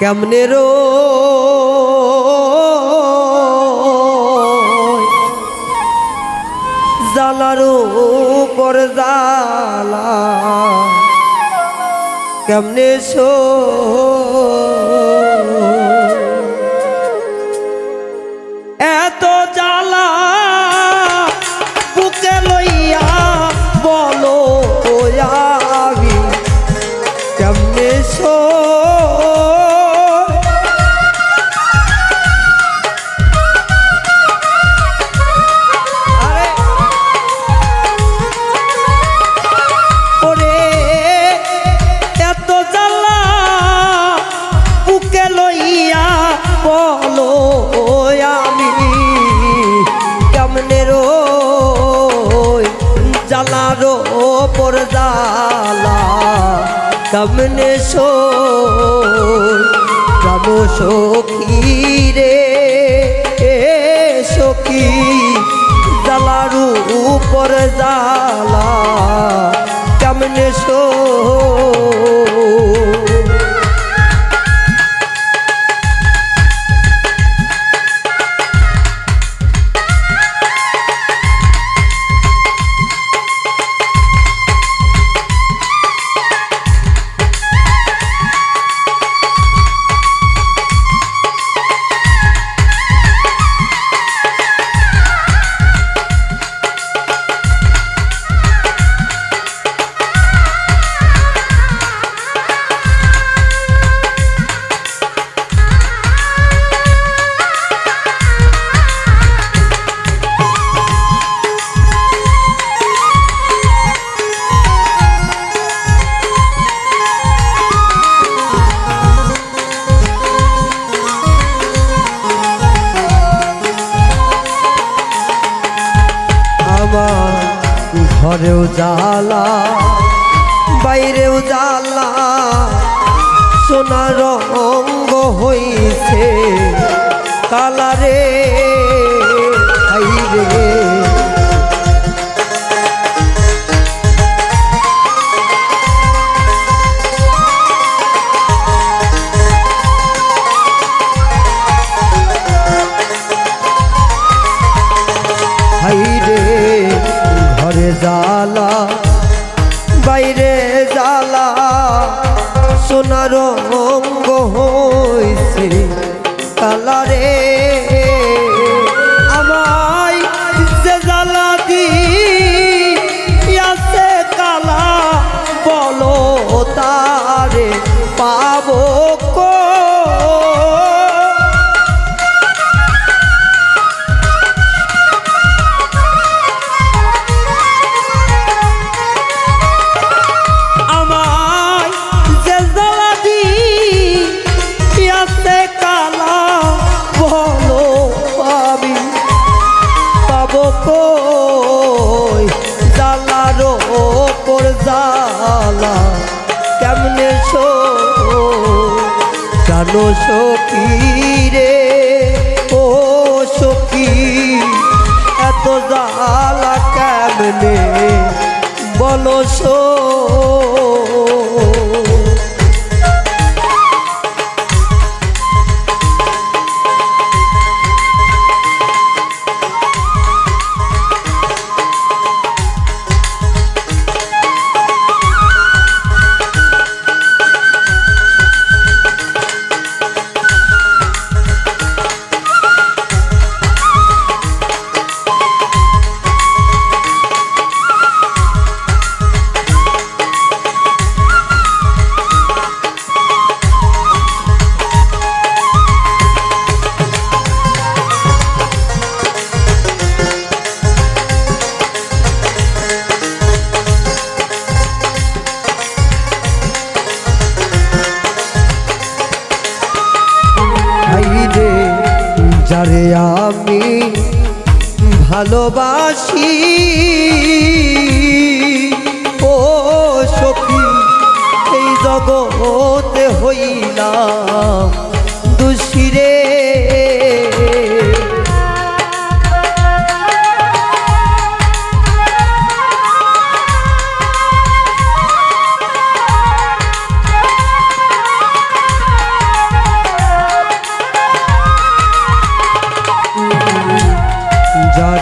কেমনে রো জালারো পর জালা কেমনে সো কেমনে সব সখী রে সখী জালারু উপর জালা কেমনে সই ঘরেও জালা বাইরে উজালা সোনার অঙ্গ হইছে কালারে রে হইছে আছে কালা, বলো আমি পাবো কই? জ্বালার ওপর জ্বালা কেমনে সো জানো সখী রে, ও সখী, এত জ্বালা কেমনে? বলো সো। যারে আমি ভালোবাসি ও সখী এই জগতে হইলাম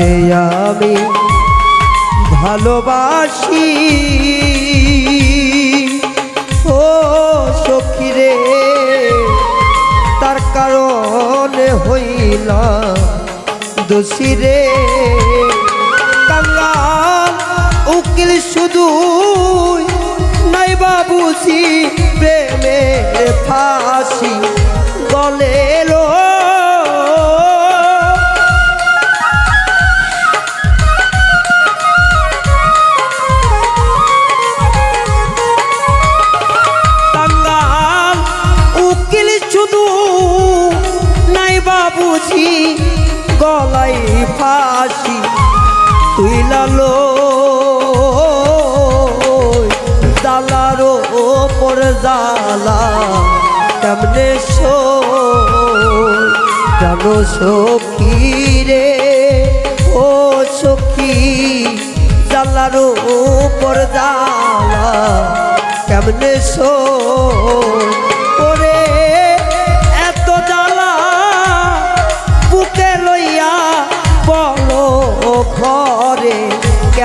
যারে আমি ভালোবাসি। ও সখী রে, তার কারণ হইল দোষী রে। কাঙ্গাল উকিল শুধু নাই বাবুসি প্রেমে ফাঁসি। গলেরও ফাঁসি তুই লালো জালারো ওপর জালা, কেমনে সো জানো সখী রে, ও সখী, জালারো ওপর জালা, কেমনে সো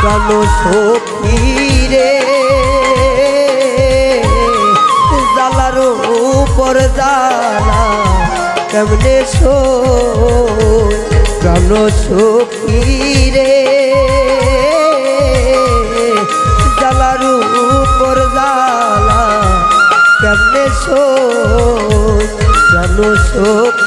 প্রাণ সখী রে? জ্বালারো উপর জ্বালা কেমনে সো প্রাণ সখী রে? জ্বালার উপর জ্বালা কেমনে সো প্রাণ সখী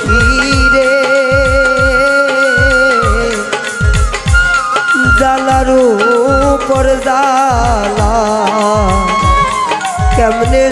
উপর জালা। কেমনে